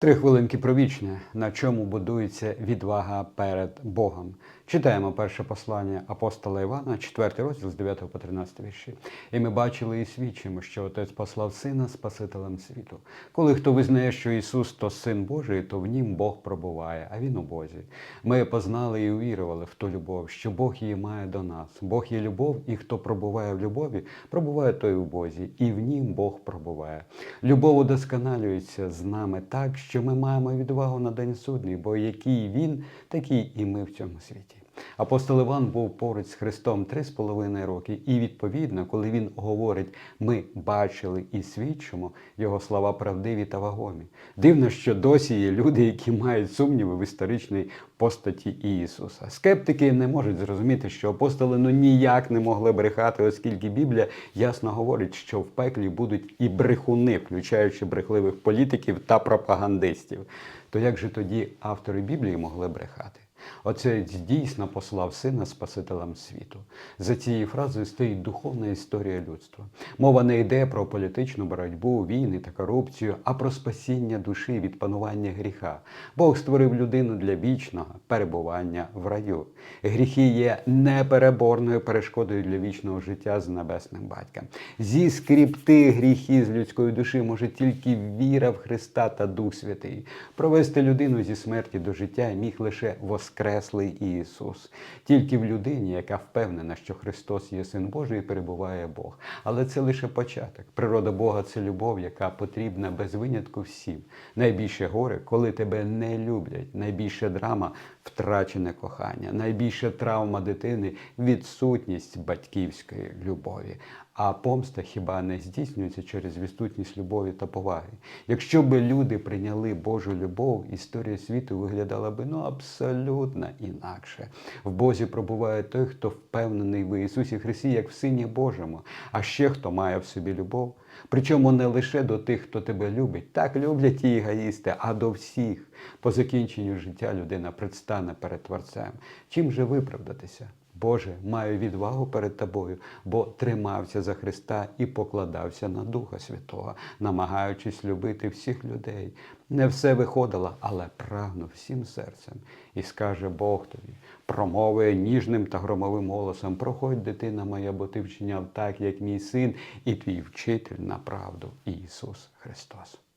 Три хвилинки про вічне, на чому будується відвага перед Богом. Читаємо перше послання апостола Івана, 4 розділ з 9 по 13 вірші. І ми бачили і свідчимо, що Отець послав Сина Спасителем світу. Коли хто визнає, що Ісус то Син Божий, то в нім Бог пробуває, а Він у Бозі. Ми познали і увірували в ту любов, що Бог її має до нас. Бог є любов, і хто пробуває в любові, пробуває той у Бозі, і в нім Бог пробуває. Любов удосконалюється з нами так, що ми маємо відвагу на день судний, бо який він, такий і ми в цьому світі. Апостол Іван був поруч з Христом три з половиною роки, і відповідно, коли він говорить ми бачили і свідчимо, його слова правдиві та вагомі. Дивно, що досі є люди, які мають сумніви в історичній постаті Ісуса. Скептики не можуть зрозуміти, що апостоли ну ніяк не могли брехати, оскільки Біблія ясно говорить, що в пеклі будуть і брехуни, включаючи брехливих політиків та пропагандистів. То як же тоді автори Біблії могли брехати? Отець дійсно послав сина Спасителем світу. За цією фразою стоїть духовна історія людства. Мова не йде про політичну боротьбу, війни та корупцію, а про спасіння душі від панування гріха. Бог створив людину для вічного перебування в раю. Гріхи є непереборною перешкодою для вічного життя з небесним батьком. Зі скріпти гріхи з людської душі може тільки віра в Христа та Дух Святий. Провести людину зі смерті до життя міг лише воскреслий Ісус. Тільки в людині, яка впевнена, що Христос є Син Божий, перебуває Бог. Але це лише початок. Природа Бога це любов, яка потрібна без винятку всім. Найбільше горе, коли тебе не люблять, найбільше драма втрачене кохання, найбільша травма дитини відсутність батьківської любові. А помста хіба не здійснюється через відсутність любові та поваги? Якщо би люди прийняли Божу любов, історія світу виглядала би ну абсолютно інакше. В Бозі пробуває той, хто впевнений в Ісусі Христі, як в Сині Божому, а ще хто має в собі любов. Причому не лише до тих, хто тебе любить, так люблять і егоїсти, а до всіх. По закінченню життя людина предстане перед Творцем. Чим же виправдатися? Боже, маю відвагу перед тобою, бо тримався за Христа і покладався на Духа Святого, намагаючись любити всіх людей. Не все виходило, але прагнув всім серцем. І скаже Бог тобі, промовує ніжним та громовим голосом: проходь, дитина моя, бо ти вчиняв так, як мій син, і твій вчитель на правду Ісус Христос.